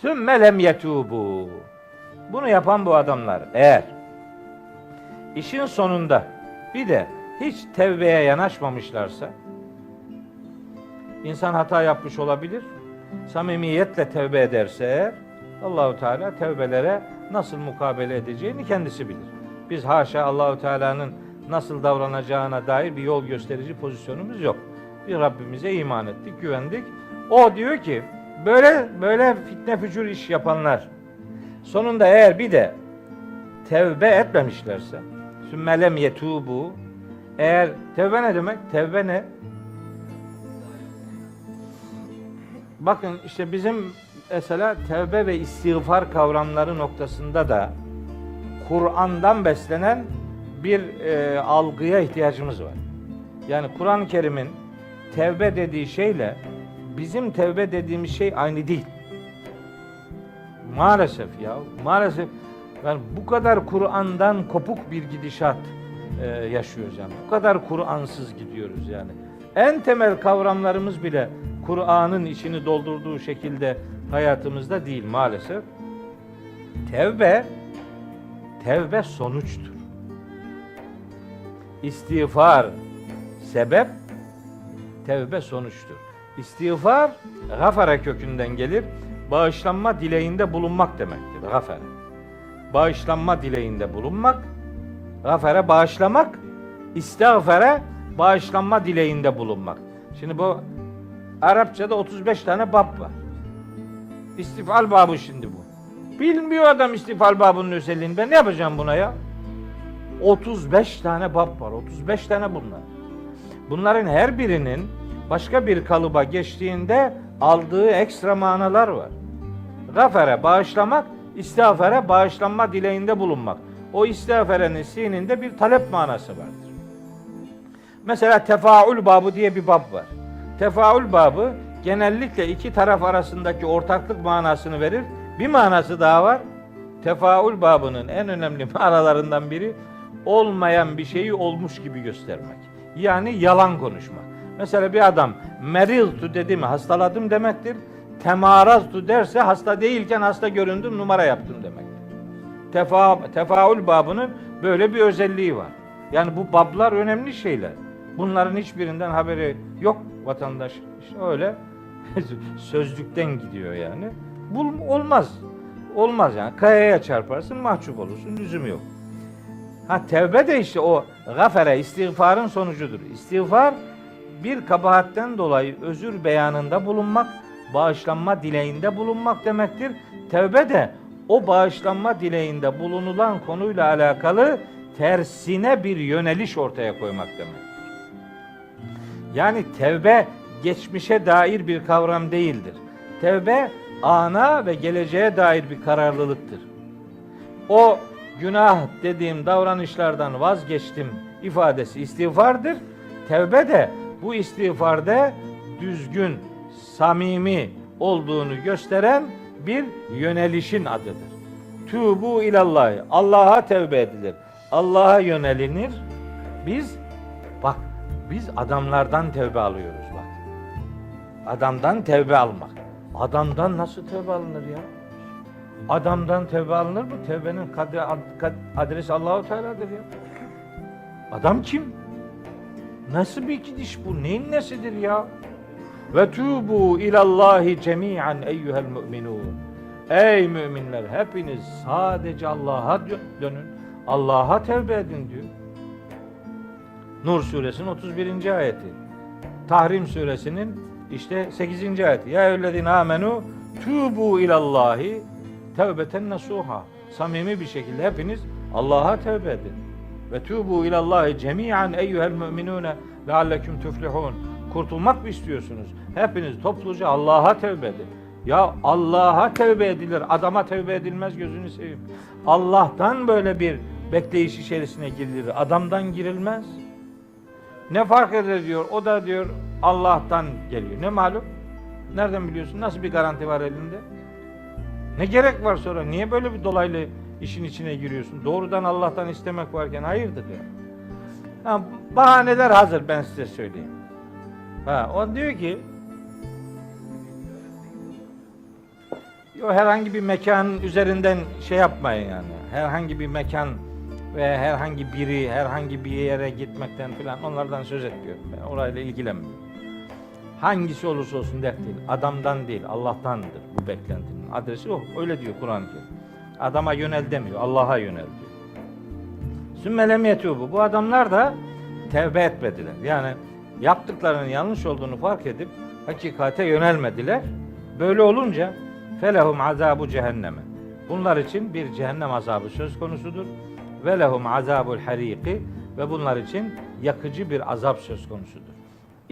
Sümme lem yetubu. Bunu yapan bu adamlar eğer işin sonunda bir de hiç tevbeye yanaşmamışlarsa insan hata yapmış olabilir. Samimiyetle tevbe ederse eğer Allahu Teala tevbelere nasıl mukabele edeceğini kendisi bilir. Biz haşa Allahu Teala'nın nasıl davranacağına dair bir yol gösterici pozisyonumuz yok. Bir Rabbimize iman ettik, güvendik. O diyor ki böyle böyle fitne fücur iş yapanlar sonunda eğer bir de tevbe etmemişlerse sümmelem yetubu eğer tevbe ne demek? Tevbe ne? Bakın işte bizim mesela tevbe ve istiğfar kavramları noktasında da Kur'an'dan beslenen bir e, algıya ihtiyacımız var. Yani Kur'an-ı Kerim'in tevbe dediği şeyle bizim tevbe dediğimiz şey aynı değil. Maalesef ya, maalesef yani bu kadar Kur'an'dan kopuk bir gidişat e, yaşıyoruz yani. Bu kadar Kur'ansız gidiyoruz yani. En temel kavramlarımız bile Kur'an'ın içini doldurduğu şekilde hayatımızda değil maalesef. Tevbe tevbe sonuçtur. İstiğfar sebep, tevbe sonuçtur. İstiğfar gafara kökünden gelir. Bağışlanma dileğinde bulunmak demektir. Gafara. Bağışlanma dileğinde bulunmak, gafara bağışlamak, istiğfara bağışlanma dileğinde bulunmak. Şimdi bu Arapçada 35 tane bab var. İstifal babı şimdi bu. Bilmiyor adam istifal babının özelliğini. Ben ne yapacağım buna ya? 35 tane bab var. 35 tane bunlar. Bunların her birinin başka bir kalıba geçtiğinde aldığı ekstra manalar var. Gafere bağışlamak, istiğfara bağışlanma dileğinde bulunmak. O istiğfarenin sininde bir talep manası vardır. Mesela tefaül babı diye bir bab var. Tefaül babı genellikle iki taraf arasındaki ortaklık manasını verir. Bir manası daha var. Tefaül babının en önemli manalarından biri olmayan bir şeyi olmuş gibi göstermek. Yani yalan konuşmak. Mesela bir adam meriltu dedi mi hastaladım demektir. Temaraztu derse hasta değilken hasta göründüm numara yaptım demektir. Tefa, tefaül babının böyle bir özelliği var. Yani bu bablar önemli şeyler. Bunların hiçbirinden haberi yok vatandaş. İşte öyle sözlükten gidiyor yani. Bul, olmaz. Olmaz yani. Kayaya çarparsın mahcup olursun. Lüzum yok. Ha tevbe de işte o gafere istiğfarın sonucudur. İstiğfar bir kabahatten dolayı özür beyanında bulunmak, bağışlanma dileğinde bulunmak demektir. Tevbe de o bağışlanma dileğinde bulunulan konuyla alakalı tersine bir yöneliş ortaya koymak demektir. Yani tevbe geçmişe dair bir kavram değildir. Tevbe ana ve geleceğe dair bir kararlılıktır. O günah dediğim davranışlardan vazgeçtim ifadesi istiğfardır. Tevbe de bu istiğfarda düzgün, samimi olduğunu gösteren bir yönelişin adıdır. Tubu ilallah. Allah'a tevbe edilir. Allah'a yönelinir. Biz bak biz adamlardan tevbe alıyoruz bak. Adamdan tevbe almak. Adamdan nasıl tevbe alınır ya? Adamdan tevbe alınır mı? Tevbenin kadri, ad- kad- adresi Allahu Teala'dır ya. Adam kim? Nasıl bir gidiş bu? Neyin nesidir ya? Ve tubu ilallahi cemi'an eyyuhel müminun. Ey müminler hepiniz sadece Allah'a dö- dönün. Allah'a tevbe edin diyor. Nur suresinin 31. ayeti. Tahrim suresinin işte 8. ayeti. Ya eyyühellezine amenu tubu ilallahi tevbeten nasuha. Samimi bir şekilde hepiniz Allah'a tevbe edin. Ve tubu ilallahi cemi'an eyyuhel müminune lealleküm tuflihun. Kurtulmak mı istiyorsunuz? Hepiniz topluca Allah'a tevbe edin. Ya Allah'a tevbe edilir, adama tevbe edilmez gözünü seveyim. Allah'tan böyle bir bekleyiş içerisine girilir, adamdan girilmez. Ne fark eder diyor, o da diyor Allah'tan geliyor. Ne malum? Nereden biliyorsun? Nasıl bir garanti var elinde? Ne gerek var sonra? Niye böyle bir dolaylı işin içine giriyorsun? Doğrudan Allah'tan istemek varken hayırdır ya? Ha, bahaneler hazır ben size söyleyeyim. Ha, o diyor ki Yo, herhangi bir mekan üzerinden şey yapmayın yani. Herhangi bir mekan ve herhangi biri, herhangi bir yere gitmekten falan onlardan söz etmiyorum. Ben orayla ilgilenmiyorum. Hangisi olursa olsun dert değil. Adamdan değil, Allah'tandır bu beklentinin. Adresi o. Öyle diyor Kur'an-ı Kerim. Adama yönel demiyor, Allah'a yönel diyor. Sümmelem yetubu. Bu adamlar da tevbe etmediler. Yani yaptıklarının yanlış olduğunu fark edip hakikate yönelmediler. Böyle olunca felehum azabu cehenneme. Bunlar için bir cehennem azabı söz konusudur. Ve lehum azabul hariki ve bunlar için yakıcı bir azap söz konusudur.